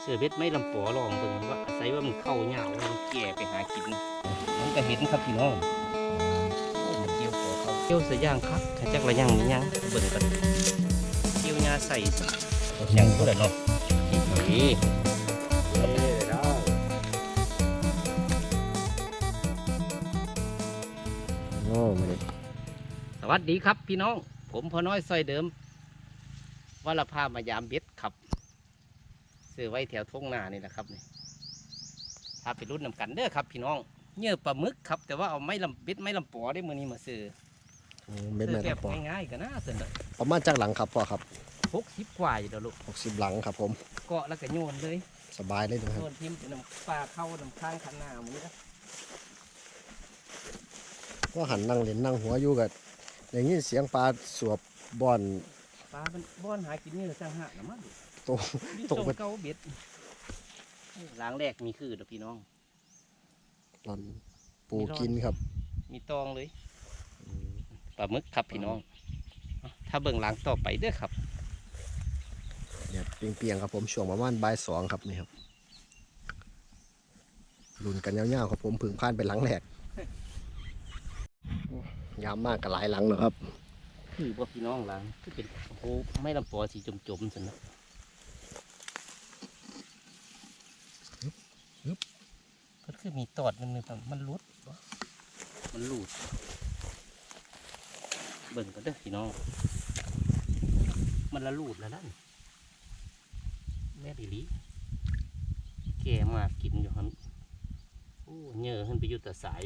เสือเบ็ดไม่ลำปอลองเบิ่งว่าอาศัยว่ามันเข้าเหงามันแก่ไปหากินมันก็เห็นครับพี่น้องโอ้มันเกี่ยวปอเขาเกี่ยวเสียย่างครับถ้าจักระย่างมันย่างเบิ่งกันเกี่ยวยาใส่ซะย่างก็ได้เนาะนี่โอ้ไม่ได้สวัสดีครับพี่น้อง ผมพอน้อยซอยเดิมว่าละพามายามเบ็ดครับ ซื้อไว้แถวทุ่งนานี่แหละครับนี่พาไปรุ่นนำกันเด้อครับ พี่น้องเนื้อปลาหมึกครับ แต่ว่าเอาไม้ลำเบ็ดไม้ลำปอได้มือนี้มาซื้ออืมเม็ดซื้อแม่แบตะบปอง่ายๆก็น่าสนใจประมาณจากหลังครับพ่อครับหกสิบกว่าอยู่แล้วลูก60หลังครับผมเกาะแล้วก็โยนเลยสบายเลยนะคโยรับนทิมเป็นน้ำปลาเข้าน้ำข้างขันหน้ามือนะว่าหันนั่งเล่นนั่งหัวอยู่กับอย่างนี้เสียงปลาสวบบอนปลามันบ้อนหากินนี่ละจังหะนะมั้งโตมีตกส่งไปเก้าเบ็ดหล้างแรกมีคือเด้อพี่น้องหลอนปูกินครับ มีตองเลยปลาหมึกครับพี่น้องอะถ้าเบิ่งหลังต่อไปเด้อครับเดี๋ยวเปียงๆครับผมช่วงประมาณบ่ายสองครับนี่ครับลุนกันยาวๆครับผมผึ่งพลานเป็นหลังแหลกยาวมากกับหลายหลังเลยครับ คือว่าพี่น้องหลังคือเป็นโอ้โหไม่ลำปอสีจมๆสินะ ก็คือมีตอดมันนึงมันหลุดมันหลุดเบิ่งกันเด้อพี่น้องมันละหลุดแล้วนั่นแม่ดีหลีแก่มากกินอยู่ฮันโอ้เหงื่อขึ้นไปอยู่แต่สาย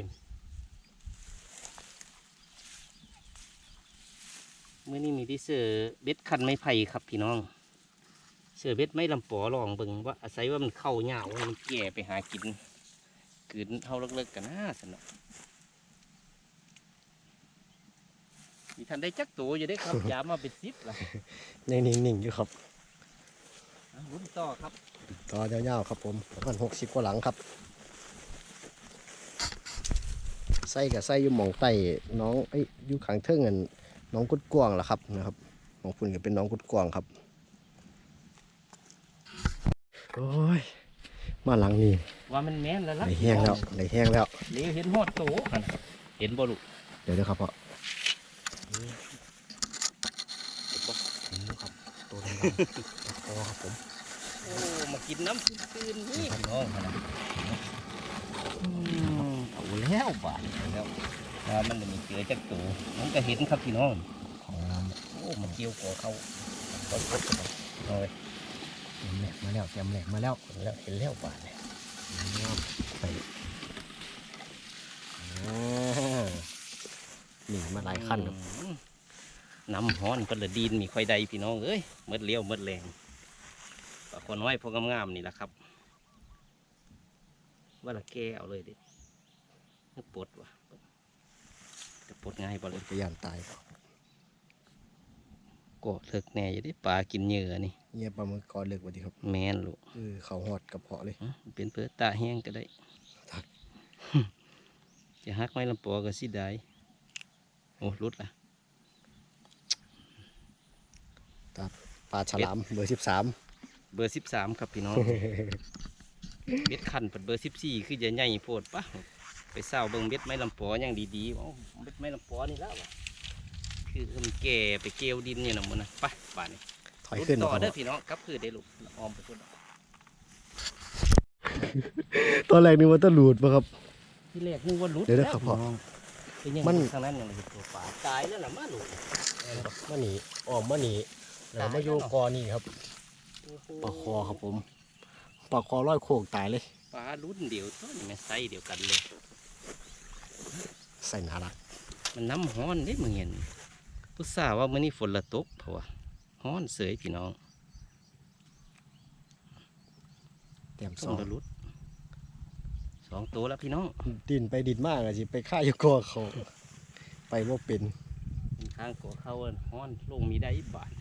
เมื่อนี้มีที่เสือเบ็ดคันไม้ไผ่ครับพี่น้องเสือเบ็ดไม้ลำปอลองเบิ่งว่าอาศัยว่ามันเข้าเหงามันแก่ไปหากิน กืนเท่าเลิกๆกันนะสนอมีทันได้จักตัวอยู่ได้ครับยามาเป็นสิบละยังนิ่งๆอยู่ครับอะรุ่นต่อครับต่อยาวๆครับผมประมาณหกสิบกว่าหลังครับไส้กับไส้อยู่หมองไต้น้องไอ้ยอยู่ขางเทิงเงินน้องกุดกวางล่ะครับนะครับน้องพุ่นก็เป็นน้องกุดกวางครับโอ้ยมาหลังนี่ ว่ามันแม่นแล้วล่ะได้แห้งแล้วได้แห้งแล้วเลี้ยวเห็นหอดโตหั่นเห็นบ่ลูกเดี๋ยวเดี๋ยวครับพ่อเห็นบ่เห็นอยู่ครับตัวดำๆตะคอครับผมโอ้มากินน้ำตื้นๆนี่พี่น้องหั่นน่ะอืมเอาแล้วบาดนี้แล้วว่ามันจะมีเกลือจักตัวมันก็เห็นครับพี่น้องของน้โอ้มันเกี่ยวกัวเขาเขาพดกันเอาเลยำเต็มแหลกมาแล้วเต็มแหลกมาแล้วเห็นแล้วเห็นแล้วบาดเลยไปอ่านี่ มาหลายขั้นครับอืมน้ำฮ้อนเพิ่นละดินมีค่อยใดพี่น้องเอ้ยเมดเลี้ยวเมดแรงปลาคนน้อยพวกงามๆนี่แหละครับ ว่าละแกเอาเลยเด็ดนึกปวดว่ะจะปวดง่ายบ่เลยไปย่านตาย ครับก็เลิกแน่อยู่ได้ปลากินเหยื่อนี่เงียบปลาหมึกก่อนเลิกวันดีครับ แม่นลูกเออเขาหอดกระเพาะเลยอื้อเป็นเพื่อตาแห้งก็ได้ทักจะหักไม้ลำปอก็สิได้โอ้รุดละปลาฉลามเบอร์สิบสามเบอร์สิบสามครับพี่น้องเบ็ดคันเปิดเบอร์สิบสี่คือจะใหญ่โพดปะไปเศร้าเบิ่งเบ็ดไม้ลำปออย่างดีๆโอ้เบ็ดไม้ลำปอนี่แล้ว วะคือมันแก่ไปเกลียวดินอยู่นะมันนะไปป่านนี้ถอยขึ้นต่อนะคเด้รัอบพี่น้องกลับคือได้ลูกออมไปพุ่นตอนแรกนึกว่าต้องหลุดป่ะครับ ที่แรกนึกว่ารุดเดี๋ยวแล้นะครับพี่พ่อน้องเป็นยังมันทางนั้นยังเห็นตัวป่าตายแล้วล่ะมาลูกมาหนีออกมาหนีแล้วมาอยู่กอนี่ครับโอ้โหปลาคอครับผมปลาคอร้อยโคกตายเลยปลารุ่นเดียวตัวนี้แม่ไซส์เดียวกันเลยใส่นารักมันน้ำฮ้อนเด้มึงเห็น ผู้สาวว่ามื้อนี้ฝนละตกเพราะว่าฮ้อนเสยพี่น้องเตรียมซต้อองงระลุดสองตัวแล้วพี่น้อง ดินไปดินมากอะสิไปฆ่าอยู่กอเขาไปว่าเป็นเป็นข้างกัวเข้าอะฮ้อนลงมีได้บาท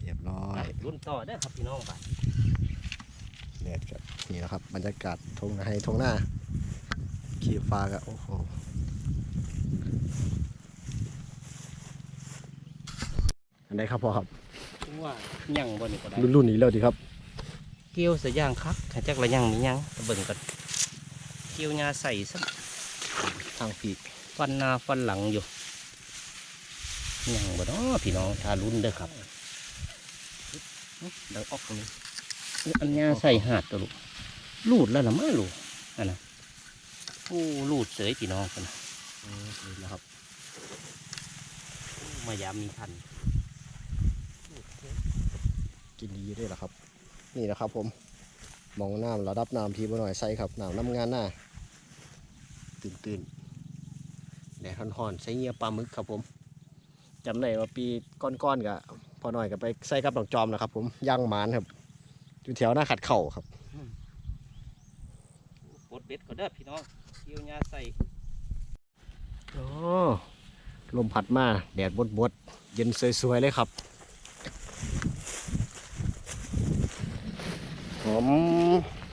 เรียบร้อยรุ่นต่อได้อครับพี่น้องบาทเนี่ยครับนี่นะครับบรรยากาศทงนาให้ทงหน้าขี่ฟ้าก็โอ้โห อันใดครับพ่อครับว่ายังบ่นี่ก็ได้รุ่นรุ่นนี้แล้วดีครับ เกี่ยวสะย่างคักหาจักระยังมียังตะเบิ่งกันเกี่ยวหญ้าใส่ซะทางปีกฟันหน้าฟันหลังอยู่ยังบ่เนาะพี่น้องทารุนเด้อครับดังออกตรงนี้นี่อันหญ้าใส่หาดตัวลูกลูดแล้วล่ะมาลูกอันน่ะโอ้ลูดเสยพี่น้องกันน่ะอืมนี่แหละครับมายามมีทัน กินดีด้วยเหรอครับ นี่นะครับผมมองน้ำระดับน้ำทีบ่หน่อยใส่ครับน้ำน้ำงานหน้าตื่นตื่นๆแดดห่อนๆใส่เงียปลาหมึกครับผมจำได้ว่าปีก้อนๆกับพอหน่อยกับไปใส่กับดอกจอมนะครับ ผมย่างหมานครับอยู่แถวหน้าขัดเข่าครับปลดเบ็ดก็เด้อพี่น้องเกี่ยวหญ้าใส่โอ้ลมพัดมาแดดบดบดๆเย็นสวยๆเลยครับห อม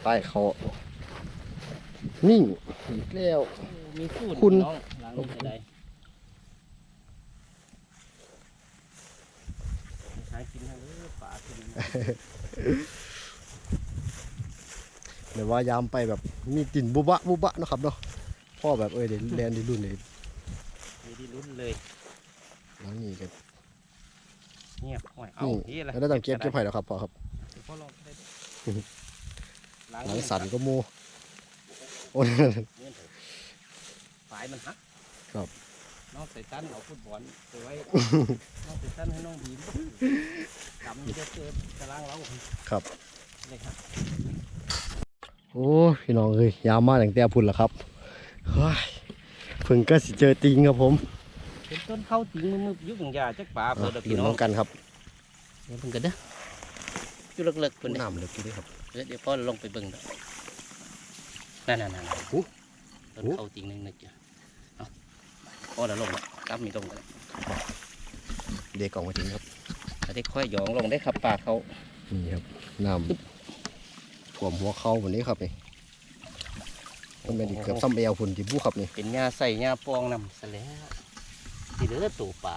ใต้เขานิ่งอีกแล้วโอ้มีฟูดคุณพี่น้องล้างมือจะได้หากินทางเด้อป่ากินเดี๋ยวว่ายามไปแบบมีกลิ่นบุบะบุบะเนาะครับเนาะพ่อแบบเอ้ยเดี๋ยวแลนไดีรุ่นเลยไม่ได้ลุ้นเลย หลังนี้กันเงียบห่วยเอานี่นี่แหละแล้วต้องเก็บเก็บไผ่แล้วครับพ่อครับ เดี๋ยวพ่อลองได้ เด้อล้างหลังมือสันก็มูโอ้ยเนี่ยเถอะฝายมันหักครับน้องใส่ตันเอาฟุตบอลไปไว้น้องใส่ตันให้น้องบีมกำจะเจอกระลังเราครับเลยครับโอ้ยพี่น้องเอ้ยยามมาตั้งแต่พุ่นแล้วครับเฮ้ยเพิ่งก็สิเจอติงครับผมเป็นต้นเข้าติงมือๆยุบหยางยาจักป่าอะเปิดเอาอยู่พี่น้น้อองงกันครับเดี๋ยวเพิ่งกันเด้อ อยู่เลิกๆเพิ่นเด้อน้ำเหลือกี่ด้วยครับเดี๋ยวเดี๋ยวพ่อลงไปเบิ่งเด้อนั่นนั่นนั่นโอ้ต้นเข้าติงหนึงนะจ๊ะเอาพ่อแล้วลงแล้วกลับมีลงแล้วเด็กกล่องมาถึงครับจะได้ค่อยหยองลงได้ครับป่าเขานี่ครับน้ำท่วมหัวเข่าวันนี้ครับนี่มันเป็นเกือบซ้ำเอวพุ่นที่บุครับนี่เป็นหญ้าใส่หญ้าปองนำซะแล้วที่เหลือตัวป่า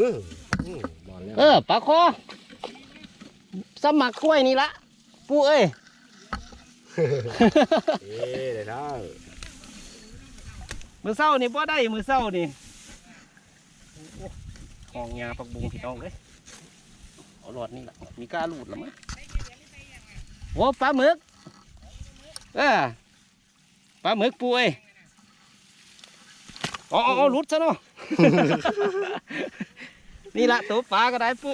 เอออืมมาแล้วเออปลาคอสมัครกล้วยนี่ละปูเอ้ยเอ๊ะได้ได้มือเศร้านี่บ่ได้มือเศร้านี่ห้องยาปักบุงพี่น้องเลยเอาหลอดนี่ละมีกล้าลูดหรือมั้งโอ้ปลาหมึกเออปลาหมึกปูเอ้ยเอ๋อาเอาหลุดซะเนาะ นี่ละตัวปลาก็ได้ปู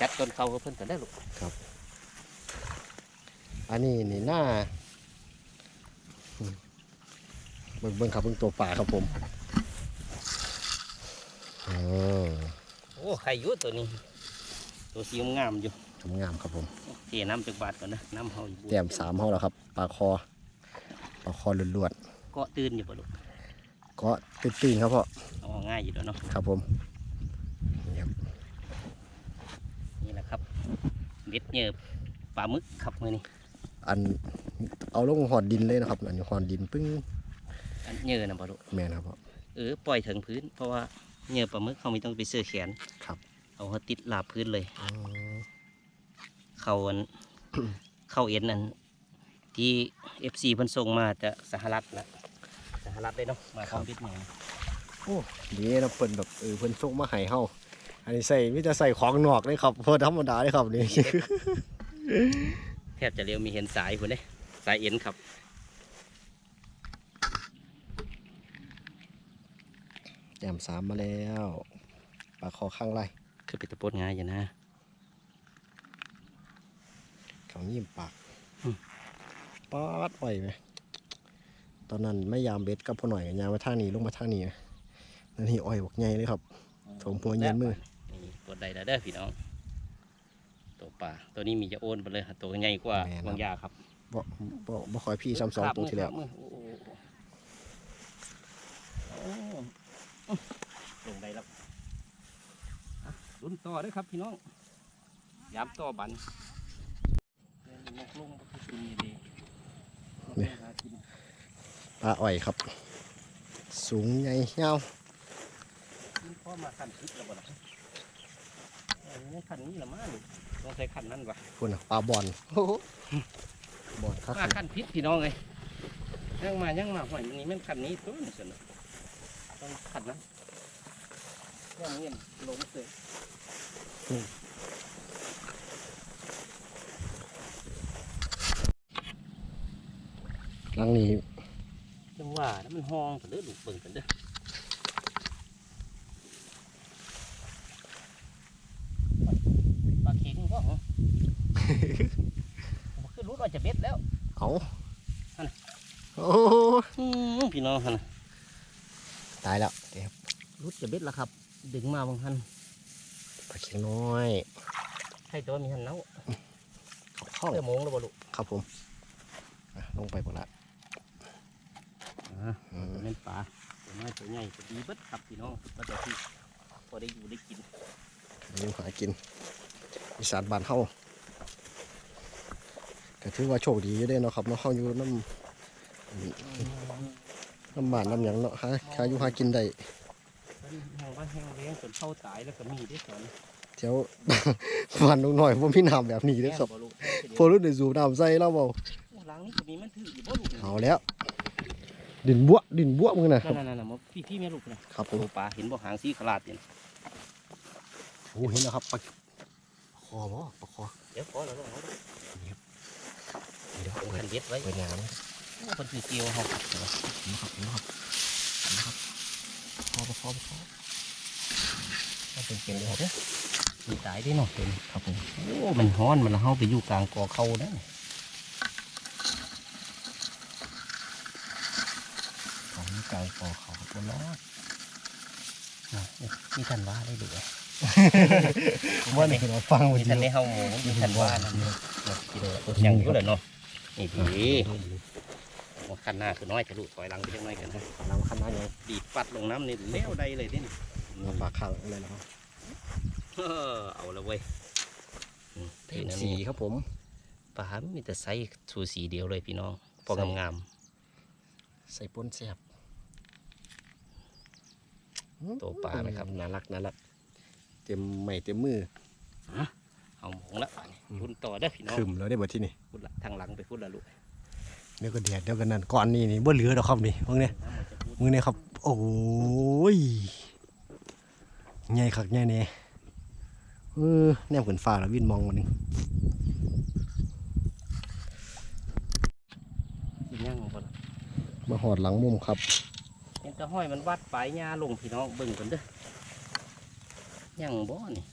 จัดต้นเขาเพิ่นกันได้อลูกอันนี้นี่หน้าอืมเบิ่งเบิ่งครับเบิ่งตัวป่าครับผมอ๋อโอ้ไข่อยุ่ตัวนี้ ตัวสีงามๆอยู่งามครับผมเทน้ำจากบาทก่อนนะน้ำเฮาอยู่แต้มสามเฮาแล้วครับปลาคอปลาคอล้วนเกาะตื่นอยู่ปะลูก ๆก็ตื่นๆครับพ่อเอาง่ายอยู่แล้วเนาะครับผมนี่ครับนี่แหละครับเบ็ดเหยือบปลาหมึกครับมือนี้อันเอาลงหอดดินเลยนะครับอันนี้หอดดินปึ้งอันเหยือนะปะลูกแม่นครับพ่อเออปล่อยถึงพื้น เพราะว่าเหยือปลาหมึกเขาไม่ต้องไปเสื้อแขนครับ เอาเขาติดลาบพื้นเลยอ๋อเขาอันเข้าเอ็นนั่นที่เอฟซีเพิ่นส่งมาจะสหรัฐละส หรัฐได้เนาะมาพร้อมเบ็ดเหยือโอ้ดีนะเพิ่นแบบเออเพิ่นส่งมาให้เฮาอันนี้ใส่มิจะใส่ของนอกเลยครับเพิ่นธรรมดาเลยครับนี่แทบจะเรียวมีเห็นสายพุ่นเด้สายเอ็นครับแต้มสามมาแล้วปลาคอข้างไรคือเป็นตะปดง่ายอยู่นะเขายิ้มปากอืมป๊อดอ่อยไหม ตอนนั้นไม่ยามเบ็ดกับพ่อหน่อยกับยามมาทางนี้ลงมาทางนี้นะนั่นนี่อ่อยบอกใหญ่เลยครับถมหัวเย็นมือนี่ปวดใดแล้วเด้อพี่น้อง ตัวป่าตัวนี้มีจะโอนไปเลยครับตัวใหญ่กว่าบางยาครับบ่บ่บ่คอยพี่ซ้ำสองตัวที่แล้วครับมือโอ้โหโอ้โหลงได้แล้วอะลุ้นต่อเด้วยครับพี่น้องยามต่อบันนกลงก็คือกินดีๆนี่นี่ ปลาอ่อยครับ สูงใหญ่ยาวมันพอมาขันพิษแล้วบ่ล่ะอันนี้ขันนี้ละมั้งต้องใช้ขันนั่นวะคุณน่ะปลาบอลโอ้โหบอลครับมาขันพิษพี่น้องเลยยังมายังมาหอยมันนี้มันขันนี้ตัวนี่สินะต้องขันนั้นยังเงี้ยลงเลยหลังนี้จัง ว่าแล้วมันห้องกันเด้อลูกเบิ่งกันเด้อปลาเข็งก็เหรอขึ้นรู้ว่าจะเบ็ดแล้วเอาอันไหนโอ้โหอืมพี่น้องฮะนะตายแล้วเดี๋ยวรุดจะเบ็ดแล้วครับ ดึงมาบางทันปลาเข็งน้อยให้ตัวมีหันเนาเข้าเสื้อโมงแล้วบ่ลูกครับผมอะลงไปหมดละอ่าอืมเป็นปลาตัวน้อยตัวใหญ่ตัวดีเบิดครับพี่น้องก็จะที่พอได้อยู่ได้กินนี่หากินอีสานบ้านเฮาก็ถือว่าโชคดีอยู่เด้เนาะครับเนาะเฮาอยู่น้ำน้ำบ้านน้ำหยังเนาะหาหาอยู่หากินได้เป็นแห้งว่าแห้งเลี้ยงจนเข้าตายแล้วก็มีได้สอนแถวบ้านลุงน้อยบ่มีน้ำแบบนี้เด้อครับแม่นบ่ลูกพอรู้ได้สูบน้ำใส่แล้วเบ่าหลังนี้ก็มีมันถืออยู่บ่ลูกเอาแล้ว ดินบัวดินบัวมึงนะนั่นนั่นนั่นๆๆพี่พี่แม่ลูกนะครับผมตัวปลาเห็นบ่หางสีขลาดเนี่ยโอ้เห็นแล้วครับปลาคอบ่ปลาคอเดี๋ยวขอเราลงเอาเด้อเดี๋ยวเอาเปิคัดนเบ็ดไว้เปิดงานคนถือเกลียวเฮานะครับนะครับนะครับคอปลาคอปลาคอเอาเป็นเกลียวเด้อมีตายได้เนาะเป็นครับผมโอ้มันฮ้อนมันละเฮาไปอยู่กลางกอเขานั่นข องกายคอเขาครับบ่เนาะอะนี่ท่านว่าได้ดูอะว่านี่เราฟังวันมีท่านได้เฮาหมูมีท่านว่านั่นกิโลตัวยังอยู่เลยเนาะนี่ดีว่าขั้นหน้าคือน้อยทะลุถอยหลังไปจังน้อยกันนะน้ำคันน้ายังดีดปัดลงน้ำนี่เลี้ยวใดเลยเด่นมาฝากข้างอะไรนะครับเออเอาละเว้ยอืมเต็ทีมนั้นสีนี่ครับผมปลามีแต่ไซส์สูสีเดียวเลยพี่น้องพองามใส่ป้นแซ่บ ตัวปลาไหมครับน่ารักน่ารักเต็มไม่เต็มมือๆเอาหมงละป่านนี้รุ่นต่อเด้อพี่น้องขึ้นแล้วได้บ่ที่นี่พูดละทางหลังไปพูดละลูกเดี๋ยวก็เดียดเดี๋ยวกันนั่นก่อนนี่นี่บ่เหลือดอกครับนี่พวกเนี้ยน้ำมันจะพูดมือเนี่ยครับ โอ้ยใหญ่คักใหญ่เนี่ยเออแนมขึ้นฟ้าแล้ววินมองมันนึงสิย่างบ่ล่ะมาหอดหลังมุมครับเห็นแตะห้อยมันวัดปลายหญ้าลงพี่น้องเบิ่งกันเด้อย่างบ่นี่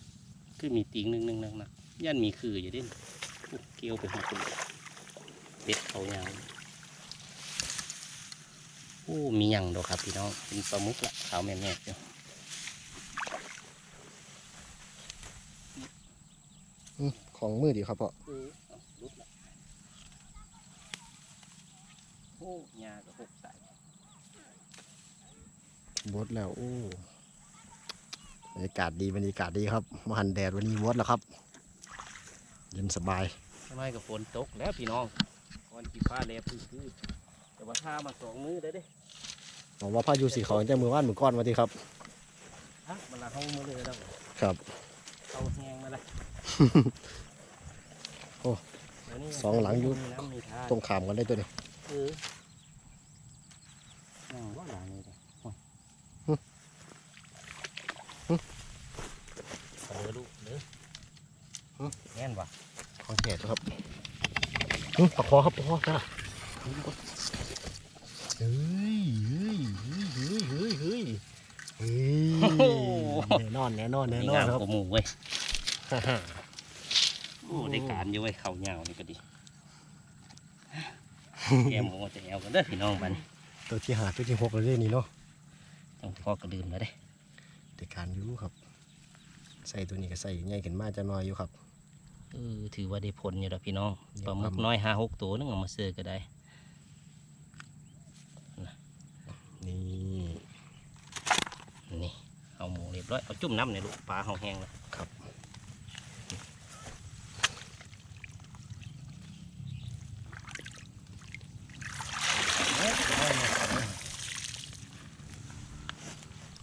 คือมีติงหนึ่งหนึ่งนักนักๆย่านมีคืออยู่เดิอุ๊ยเกี่ยวไปหาคุณเป็ดเขายาวโอ้มีหยังดอกครับพี่น้องเป็นปลาหมึกละขาวแม่แม่อยู่อืมของมือดีครับพ่อเออเอาลุกละโอ้หญ้าก็หกสาย บดแล้วโอ้บรรยากาศดีบรรยากาศดีครับมาหันแดดวันนี้วดแล้วครับ เย็นสบายทำไมกับฝนตกแล้วพี่น้องก่อนกี่ฟ้าแลบคือๆแต่ว่าท่ามาสองมือได้เด้บอกว่าพายุสีเขาจะมือว่านมือก้อนมาทีครับฮะมันละเข้ามือเลยแล้วครับเอาแห้งมาละโอ้เดี๋ยวนี้สองหลังอยู่มีน้ำมีท่าตรงขามกันได้ตัวนี้ เออนั่งว่าหลังนี่เลยโอ้ย หึหึ เอาเลยลูกเด้อ หึ แน่นว่ะของแก่ตัวครับอื้อปลาคอครับปลาคอจ้าเฮ้ยเฮ้ยเฮ้ยเฮ้ยเฮ้ยเฮ้ยแน่นอนแน่นอนแน่มีนอนงามครับกว่าหมูเว้ยฮ่าฮ่าโอ้ได้การอยู่เว้ยเข่าเหงานี่ก็ดีแกหมูจะแอวกันเด้อพี่น้องบัดนตัวที่หาตัวที่หกเลยนี่เนาะต้องพอกระดื่มแล้วเด้แต่การอยู่ครับ ใส่ตัวนี้ก็ใส่ใหญ่ขึ้นมาจะน้อยอยู่ครับ เออถือว่าได้ผลอยู่แล้วพี่น้องเดี๋ปยวลาหมึกครับน้อยห้าหกตัวนึงเอามาเสือก็ได้นี่นี่เอาหมูเรียบร้อยเอาจุ่มน้ำในลูกปลาเขาแห้งแล้วครับ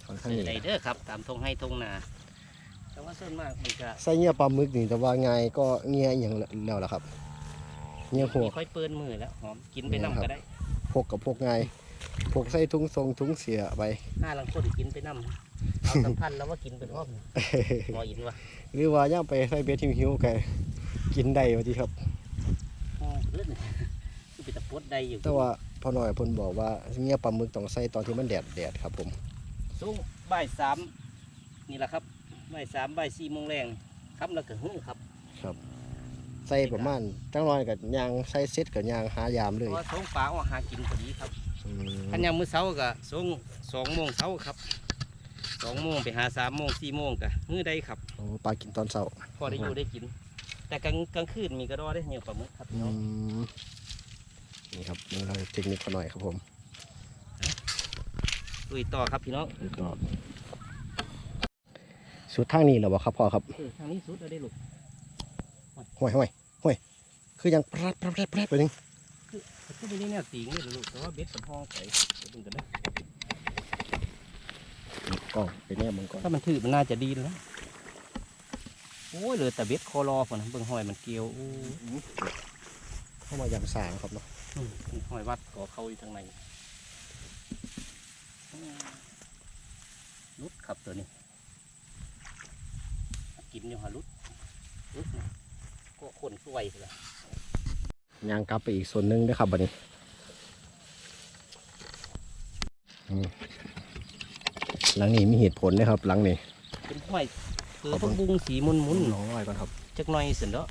ขทางซื้อนี้ได้เด้อครับ ตามทงให้ทงนาแต่ว่า ส่วนมากมันจะใส่เงี้ยปลาหมึกนี่แต่ว่าไงก็เงี้ยอหย่างแล้วล่ะครับเงี้ยหัวมีค่อยเปิ้นมือแล้วหอมกินไปน้ำก็ได้พกกับพกไงพกใส่ถุงทรงถุงเสียไปห้าลังคนกินไปน้ำเอาสัมพันธ์แล้วว่ากินเป็นรอบพออินวะหรือว่าย่างไปใส่เบ็ดหิวๆกันกินได้ว่าที่ครับโอ้เลือดคือไปตะปดได้อยู่แต่ว่าพอหน่อยเพิ่นบอกว่าเงี้ยปลาหมึกต้องใส่ตอนที่มันแดดแดดครับผมสูงบ่ายสามนี่แหละครับ บ่ายสามบ่ายสี่โมงแรงครับแล้วก็หื้อครับ ใส่ประมาณจังน้อยกับยางใส่เซ็ตกับยางหายามเพเลยราะว่าสงปลาเอาหากินพอดีครับอืมขันยามมื้อเช้าก็สงสองโมงเช้าครับสองโมงไปหาสามโมงสี่โมงก็หื้อได้ครับ โอ้ปลากินตอนเช้าพอได้อยู่ได้กิน แต่กลางกลางคืนมีกระดอได้เหนียวปลาหมึกครับพี่อืน้องมนี่ครับนี่เราเทคนิคเขาหน่อยครับผม ลุยต่อครับพี่น้องก็ สุดทางนี้เหรอวะครับพ่อครับเออทางนี้สุดแล้วได้ลูกห่วยห่วยห่วยคือยังปรัดปรัดปรัดปรัดไปหนึงก็ไม่ได้แนวสีนี่ลูกแต่ว่าเบ็ดกับห้องใส่เดี๋ยวดูกันนะกล้องไปแน่มึงก่อนถ้ามันถือมันน่าจะดีแล้วโอ้ยเหลือแต่เบ็ดคอรอพอนะเบิ่งหอยมันเกลียวอู้เข้ามายำสางครับเนาะอืมเป็นหอยวัดก่อเขาอยู่ทางในอืมลุดครับตัวนี้ กินอยู่หาลุดลุดนะก็คนสวยเลยยางกลับไปอีกส่วนหนึงด้วยครับบัดนี้อืมหลังนี้มีเหตุผลนะครับ หลังนี้เป็นหอยคือขอบพคุวกณบุ้งสีมุนมุนๆน้องอ้อยก่อนครับจักหน่อยเสินเนาะ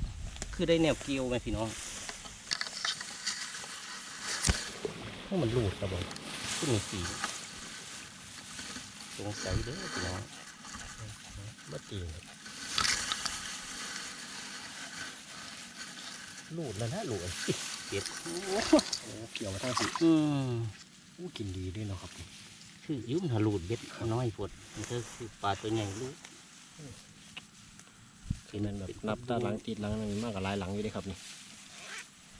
คือได้แนวเกลียวไหมพี่น้องเพราะมันหลุดครับผมขึ้นมีสีสงสัยเด้อพี่น้องบ่จริงครับ หลุดแล้วนะหลุดอิ๊ะเก็ดโอ้เกี่ยวมาทั้งสิอืมอู้กินดีด้วยเนาะครับคือยุ่มหาหลุดเบ็ดน้อยปวดมันก็คือปลาตัวใหญ่ลูกคือมันแบบนับด้านหลังติดหลังนึงมากกว่าหลายหลังอยู่เด้ครับนี่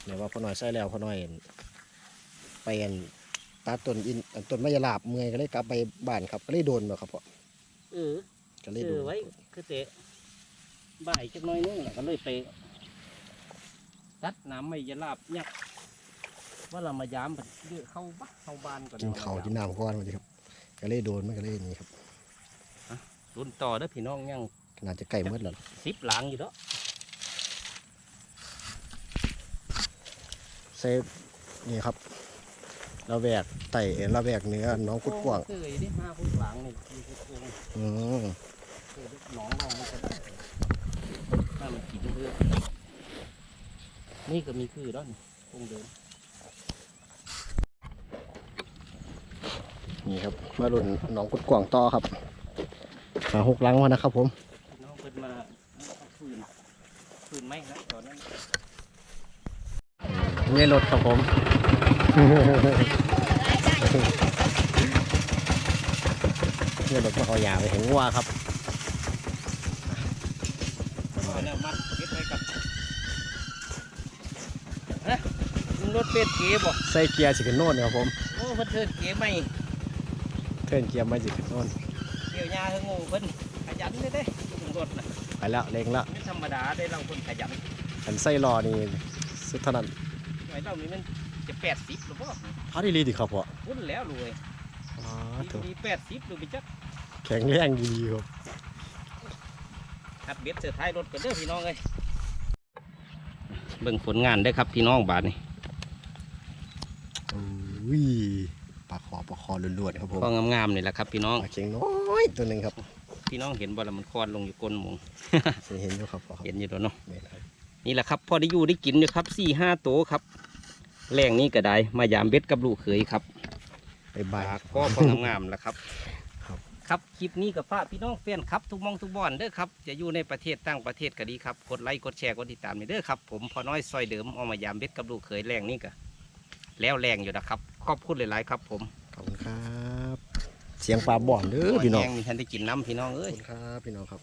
เดี๋ยวว่าพอหน่อยใส่แล้วพอหน่อยไปอันตัดต้นอินอันต้นไม้ยาลาบเมื่อยก็เลยกลับไปบ้านครับก็เลยโดนแบบครับพ่อเออก็เลยเจโดอนไว้คือเตะบ่ายจักหน้อยนึงแล้วก็เลยไป ตัดน้ำไม่ยาลาบยักษ์ว่าเรามายามแบบเดือเข้าบ้าเข้าบ้านก่อนกินเขาวกินน้ำก้อนมาดิครับก็เลยโดนมันก็เลยนี่ครับรุ่นต่อเด้อพี่น้องยังน่าจะใกล้หมดแล้วสิบหลังอยู่เนาะเซฟนี่ครับระแวกไต่เอ็นระแวกเนื้อน้องกุดกว้างเคยได้ห้าพุทหลังนี่มีพุทโกงอืมเคยได้หนองเรามันก็ได้ถ้ามันกินเพื่อ นี่ก็มีคือแล้วนี่คงเดินนี่ครับ มาลุ่นน้องกุดกว้างต่อครับมาหกหลังมานะครับ ผมพี่น้องเพิ่นมาเอาฟืนฟืนไหมนะตอนนั้นนี่รถครับผมนี่รถมาเอายาไปเห็นวัวครับเอาน้ำมันเก็บไว้กับฮะมึง รถเป็ดเก๋บ่ใส่เกียร์สิขึ้นโน่นครับผมโอ้เพิ่นเทิดเก๋ไหมเทิร์นเกียร์ไม่สิขึ้นโน่นเกี่ยวยาเฮงงูเพิ่นขยันเด้เด้ถึงรถน่ะไปแล้วเร่งแล้วไม่ธรรมดาได้เราคนขยันอันไส้รอนี่สุดเท่านั้นไว้เรานี่มันจะแปดสิบหรือเปล่าพาดีลีดีครับพ่อพุ่นแล้วรวยอ๋อมีถูกมีแปดสิบหรือไปจักแข็งแรงดีครับขับเบ็ดเสือท้ายรถกันเด้อพี่น้องเลยเบิ่งผลงานได้อครับพี่น้องบาทนี่ อุ้ยปลาคอปลาคอล้วนๆครับผมก็งามๆนี่แหละครับ พี่น้องปลาเข็งน้อยตัวหนึ่งครับ พี่น้องเห็นบ่ละมันคลอนลงอยู่ก้นหมงจะเห็นอยู่ครับพ่อครับเห็นอยู่แล้วเนาะแม่นครับนี่แหละครับ พอได้อยู่ได้กินอยู่ครับสี่ห้าโตวครับแรงนี้ก็ได้มายามเบ็ดกับลูกเขยครับไปบายปากก็พองามๆแล้วครับครับครับคลิปนี้กับฝากพี่น้องแฟนครับ ทุกหมองทุกบอนเด้อครับจะอยู่ในประเทศต่างประเทศก็ดีครับกดไลค์กดแชร์กดติดตามนี่เด้อครับผมพอน้อยซอยเดิมเอามายามเบ็ดกับลูกเขยแรงนี่ก็แล้วแรงอยู่นะครับ ขอบคุณหลายๆครับ ผมขอบคุณครับ เสียงปลาบ่อนเด้อพี่น้องแรงมีท่านได้กินน้ำพี่น้องขอบเอ้ย คุณครับพี่น้องครับ